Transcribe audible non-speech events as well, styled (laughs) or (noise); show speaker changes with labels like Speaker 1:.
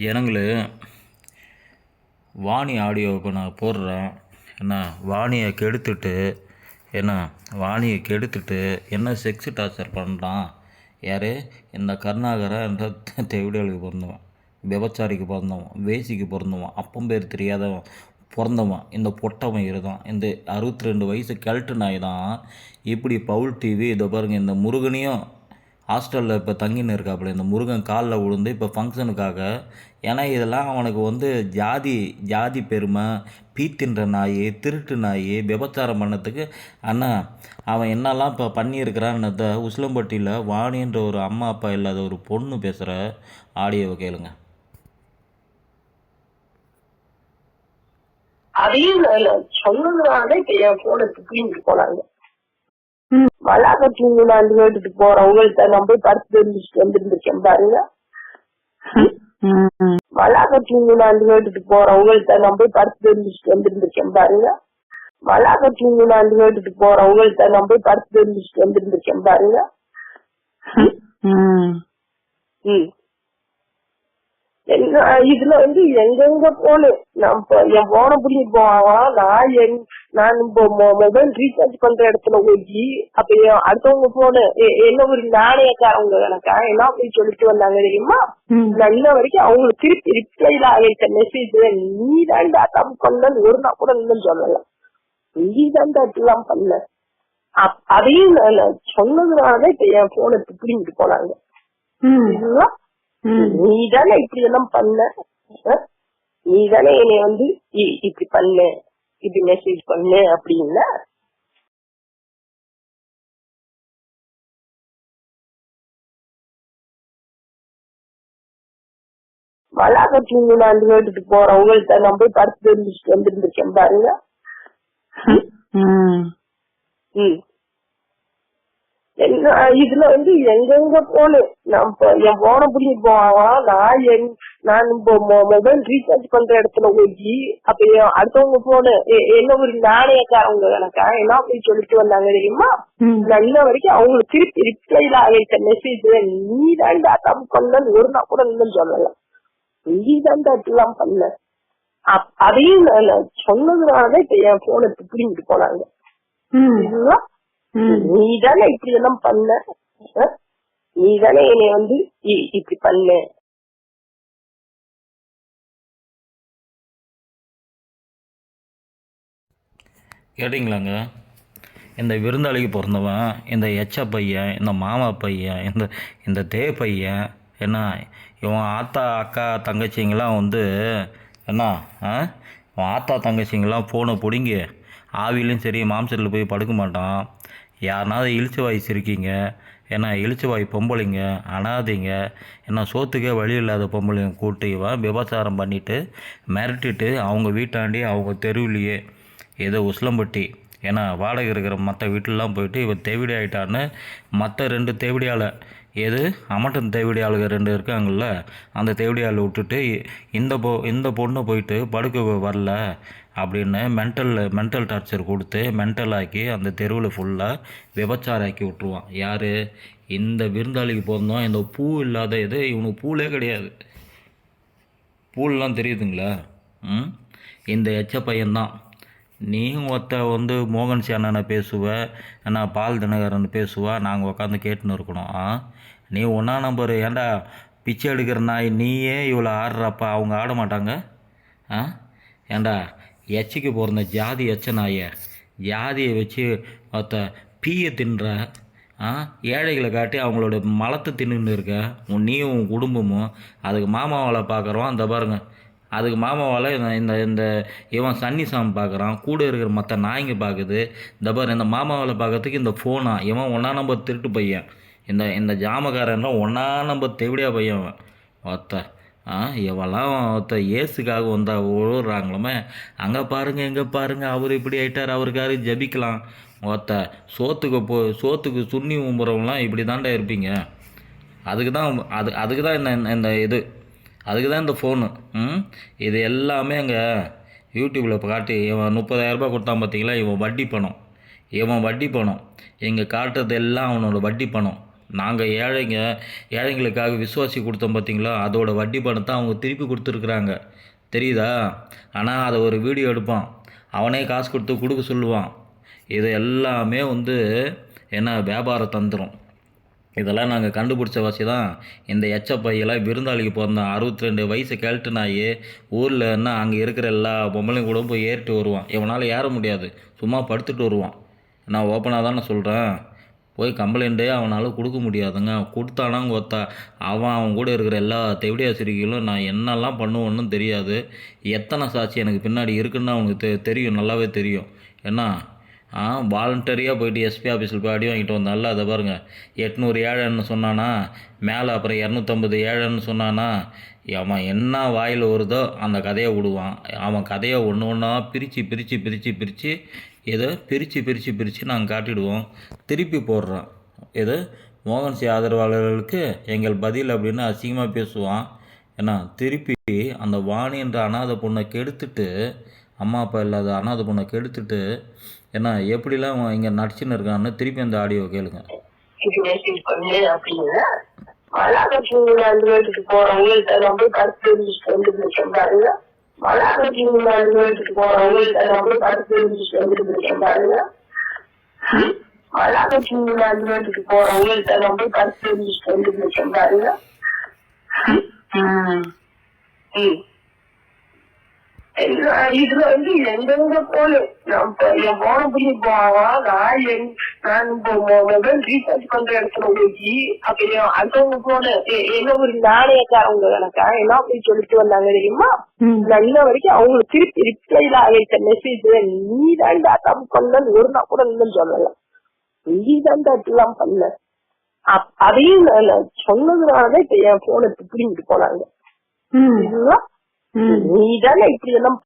Speaker 1: ஜனங்களே வாணி ஆடியோவுக்கு நான் போடுறேன். என்ன வாணியை கெடுத்துட்டு என்ன வாணியை கெடுத்துட்டு என்ன செக்ஸ் டார்ச்சர் பண்ணுறான் யார்? இந்த கருணாகரன் என்ற (laughs) தெவிடலுக்கு பிறந்தவன் விபச்சாரிக்கு பிறந்தவன் வேசிக்கு பிறந்தவன் அப்பம் பேர் தெரியாதவன் பிறந்தவன் இந்த பொட்டவன் இருதான் இந்த அறுபத்தி ரெண்டு வயசு கிழட்டு நாய் தான். இப்படி பவுல் டிவி இதை பாருங்கள் இந்த முருகனையும் ஹாஸ்டலில் இப்போ தங்கின்னு இருக்காப்புல இந்த முருகன் காலில் விழுந்து இப்போ ஃபங்க்ஷனுக்காக ஏன்னா இதெல்லாம் அவனுக்கு வந்து ஜாதி ஜாதி பெருமை பீத்தின்ற நாய் திருட்டு நாய் விபச்சாரம் பண்ணத்துக்கு அண்ணா அவன் என்னெல்லாம் இப்போ பண்ணியிருக்கிறான்னத உசிலம்பட்டியில் வாணின்ற ஒரு அம்மா அப்பா இல்லாத ஒரு பொண்ணு பேசுகிற ஆடியோவை கேளுங்க.
Speaker 2: அதையும் சொன்னதுனால என் போனை தூக்கிட்டு போனாங்க. மலாக்கட்சி நான் கேட்டுட்டு போறவங்கள்ட்ட நான் போய் படுத்து தெரிஞ்சுட்டு வந்துருந்துருக்கேன் பாருங்க. மலாக்கட்சி நான் கேட்டுட்டு போறவங்கள்ட்ட நான் போய் படுத்து தெரிஞ்சுட்டு வந்துருந்துருக்கேன் பாருங்க. மலாக்கட்சி நான் கேட்டுட்டு போறவங்கள்ட்ட நான் போய் படுத்து தெரிஞ்சுட்டு வந்துருந்துருக்கேன் பாருங்க. ம். என்ன இதுல வந்து எங்கெங்க போனேன் நான் என் போன புள்ளிட்டு போவான் நான் எங் நான் மொபைல் ரீசார்ஜ் பண்ற இடத்துல போய் அப்ப அடுத்தவங்க போன என்ன ஒரு நாணயக்காரவங்க எனக்கா என்ன போய் சொல்லிட்டு வந்தாங்க தெரியுமா? இன்ன வரைக்கும் அவங்களுக்கு திருப்பி ரிப்ளைல ஆகிட்ட மெசேஜ் நீ தான்டா தப்பு பண்ணு ஒரு நாள் கூட இல்லைன்னு சொல்லல. நீ தான்டா இப்படிலாம் பண்ண. அதையும் சொன்னதுனாலதான் இப்ப என் போனை பிடிங்கிட்டு போனாங்க? நீ தானே இப்படி எல்லாம் பண்ண? நீ தானே என்னை வந்து இப்படி பண்ணு இப்படி மெசேஜ் பண்ணு அப்படின்னா? மலாக்கட்சி நான் கேட்டுட்டு போறவங்கள்ட்ட நான் போய் படுத்து தெரிஞ்சுட்டு வந்துருந்துருக்கேன் பாருங்க. ம். என்ன இதுல வந்து எங்கெங்க போனேன் நான் என் போன புள்ளிட்டு போவான் நான் எங் நான் இப்போ மொபைல் ரீசார்ஜ் பண்ற இடத்துல போய் அப்ப அடுத்தவங்க போன என்ன ஒரு நாணயக்காரவங்க எனக்கா என்ன போய் சொல்லிட்டு வந்தாங்க தெரியுமா? இன்ன வரைக்கும் அவங்களுக்கு திருப்பி ரிப்ளைல ஆகிட்ட மெசேஜ் நீ தான்டா தப்பு பண்ணு ஒரு நாள் கூட இல்லைன்னு சொல்லல. நீ தான்டா இப்படிலாம் பண்ண. அதையும் சொன்னதுனாலதான் இப்ப என் போனை பிடிங்கிட்டு போனாங்க? நீ தானே இப்படி எல்லாம் பண்ண? நீ தானே என்னை வந்து இ- இப்படி பண்ணு?
Speaker 1: கேட்டிங்களாங்க? இந்த விருந்தாளிக்கு பிறந்தவன் இந்த எச்ச பையன் இந்த மாமா பையன் இந்த இந்த தே பையன் என்ன இவன் ஆத்தா அக்கா தங்கச்சிங்கெல்லாம் வந்து என்ன ஆ? இவன் ஆத்தா தங்கச்சிங்கெல்லாம் ஃபோனை பிடுங்கி ஆவிலையும் சரி மாம்சத்தில் போய் படுக்க மாட்டான். யாருனாவது இழுச்சி வாய்ஸ் இருக்கீங்க ஏன்னா இழிச்ச வாய் பொம்பளைங்க அனாதைங்க ஏன்னா சோத்துக்கே வழி இல்லாத பொம்பளைங்க கூட்டு இவன் விபச்சாரம் பண்ணிவிட்டு மிரட்டிட்டு அவங்க வீட்டாண்டி அவங்க தெருவுலையே ஏதோ உஸ்லம்பட்டி ஏன்னா வாடகை இருக்கிற மற்ற வீட்டிலலாம் போயிட்டு இவன் தேவிடி ஆயிட்டான்னு மற்ற ரெண்டு தேவிடியால் எது? அமட்டன் தேவடி ஆளுங்க ரெண்டு இருக்காங்கல்ல அந்த தேவிடி ஆளு விட்டுட்டு இந்த பொ இந்த பொண்ணு போயிட்டு படுக்க வரல அப்படின்னு மென்டல் மென்டல் டார்ச்சர் கொடுத்து மென்டல் ஆக்கி அந்த தெருவில் ஃபுல்லாக விபச்சாரம் ஆக்கி விட்ருவான் யார்? இந்த விருந்தாளிக்கு பிறந்தோம். இந்த பூ இல்லாத இது இவனுக்கு பூலே கிடையாது. பூலாம் தெரியுதுங்களா? ம்? இந்த எச்ச பையன்தான். நீயும் ஒருத்த வந்து மோகன் அண்ணனை பேசுவ நான் பால் தினகரன் பேசுவா நாங்கள் உட்காந்து கேட்டுன்னு இருக்கணும். ஆ? நீ ஒன்றா நம்பர். ஏன்டா பிச்சை எடுக்கிற நாய் நீயே இவ்வளோ ஆடுறப்பா அவங்க ஆட மாட்டாங்க? ஆ? ஏன்டா எச்சிக்கு பிறந்த ஜாதி எச்ச நாயை ஜாதியை வச்சு ஒருத்த பீயை தின்ற ஆ? ஏழைகளை காட்டி அவங்களோட மலத்தை தின்னுன்னு இருக்க உன் நீயும் உன் குடும்பமும் அதுக்கு மாமாவளை பார்க்குறோம். அந்த பாருங்கள் அதுக்கு மாமாவால் இந்த இந்த இந்த இவன் சன்னி சாமி பார்க்குறான் கூட இருக்கிற மற்ற நாய்ங்க பார்க்குது இந்த பாரு இந்த மாமாவால் பார்க்கறதுக்கு இந்த ஃபோனா இவன் ஒன்றா நம்பர் திருட்டு பையன். இந்த இந்த ஜாமக்காரன்லாம் ஒன்றா நம்பர் தெவிடியா பையன் அவன். ஒத்த ஆ இவெல்லாம் ஒருத்த ஏசுக்காக வந்தா ஓடுறாங்களோமே. அங்கே பாருங்கள் இங்கே பாருங்க அவர் இப்படி ஆயிட்டார் அவருக்காரு ஜபிக்கலாம். ஒருத்த சோத்துக்கு போ சோத்துக்கு சுண்ணி உம்புறவங்களாம் இப்படி தாண்டா இருப்பீங்க. அதுக்கு தான் அது அதுக்கு தான் இந்த- இந்த இது. அதுக்கு தான் இந்த ஃபோனு ம்? இது எல்லாமே அங்கே யூடியூப்பில் இப்போ காட்டி இவன் முப்பதாயிரரூபா கொடுத்தான் பார்த்தீங்களா இவன் வட்டி பணம். இவன் வட்டி பணம். இங்கே காட்டுறது எல்லாம் அவனோட வட்டி பணம். நாங்கள் ஏழைங்க ஏழைங்களுக்காக விசுவாசி கொடுத்தோம் பார்த்தீங்களா அதோட வட்டி பணத்தை அவங்க திருப்பி கொடுத்துருக்குறாங்க. தெரியுதா? ஆனால் அதை ஒரு வீடியோ எடுப்பான். அவனே காசு கொடுத்து கொடுக்க சொல்லுவான். இது எல்லாமே வந்து என்ன வியாபார தந்திரம். இதெல்லாம் நாங்கள் கண்டுபிடிச்ச வாசி தான் இந்த எச்ச பையெல்லாம் விருந்தாளிக்கு பிறந்தான் அறுபத்தி ரெண்டு வயசு கேள்ட்டு ஊரில் என்ன அங்கே இருக்கிற எல்லா பொம்பளையும் கூட போய் ஏறிட்டு வருவான். இவனால் ஏற முடியாது. சும்மா படுத்துட்டு வருவான். நான் ஓப்பனாக தானே சொல்கிறேன் போய் கம்ப்ளைண்ட்டே அவனால் கொடுக்க முடியாதுங்க. கொடுத்தானாங்க ஒத்தா அவன் அவன் கூட இருக்கிற எல்லா தெவிடியாசிரிகளும் நான் என்னெல்லாம் பண்ணுவோன்னு தெரியாது. எத்தனை சாட்சி எனக்கு பின்னாடி இருக்குன்னு அவனுக்கு தெ தெரியும். நல்லாவே தெரியும். என்ன ஆ வாலண்டரியாக போயிட்டு எஸ்பி ஆஃபீஸில் போய் அடி வாங்கிட்டு வந்தால அதை பாருங்கள் எட்நூறு ஏழைன்னு சொன்னானா மேலே அப்புறம் இரநூத்தம்பது ஏழைன்னு சொன்னானா அவன் என்ன வாயில் வருதோ அந்த கதையை விடுவான். அவன் கதையை ஒன்று ஒன்றா பிரித்து பிரித்து பிரித்து பிரித்து ஏதோ பிரித்து பிரித்து பிரித்து நாங்கள் காட்டிடுவோம். திருப்பி போடுறான். எது மோகன் சிங் ஆதரவாளர்களுக்கு எங்கள் பதில் அப்படின்னு அசிங்கமாக பேசுவான். ஏன்னா திருப்பி அந்த வாணின்ற அனாதை பொண்ணை கெடுத்துட்டு அம்மா அப்பா இல்லாத அனாதை பொண்ணை கெடுத்துட்டு ஏன்னா எப்படிலாம் இங்கே நடிச்சுன்னு இருக்கான்னு திருப்பி அந்த ஆடியோ கேளுங்க.
Speaker 2: இது போறவங்கள்ட்ட நான் கருத்து தெரிஞ்சுட்டு வந்துட்டு போறவங்கள்ட்ட நான் கருத்து தெரிஞ்சுட்டு வந்துட்டு சொல்றாருங்க மலாக்கட்சிங்க போறவங்கள்ட்ட நான் போய் கருத்து தெரிஞ்சுட்டு வந்துட்டு ம். ம். இதுல வந்து எங்கெங்க போகணும் நான் இப்ப என் போன புள்ளி போவா நான் எங் நான் மொபைல் ரீசார்ஜ் பண்ற இடத்துல போய் அப்ப என் அடுத்தவங்க போன என்ன ஒரு நாணயக்காரவங்க கணக்கா என்ன போய் சொல்லிட்டு வந்தாங்க தெரியுமா? நான் இன்ன வரைக்கும் அவங்களுக்கு திருப்பி ரிப்ளைல ஆகிட்ட மெசேஜ் நீ தான்டா தப்பு பண்ணன்னு ஒரு நாள் கூட இல்லைன்னு சொல்லல. நீ தான்டா இப்படிலாம் பண்ண. அதையும் சொன்னதுனாலதான் இப்ப என் போனை பிடிங்கிட்டு போனாங்க. சரிங்களா? நீ தானே இப்படி எல்லாம்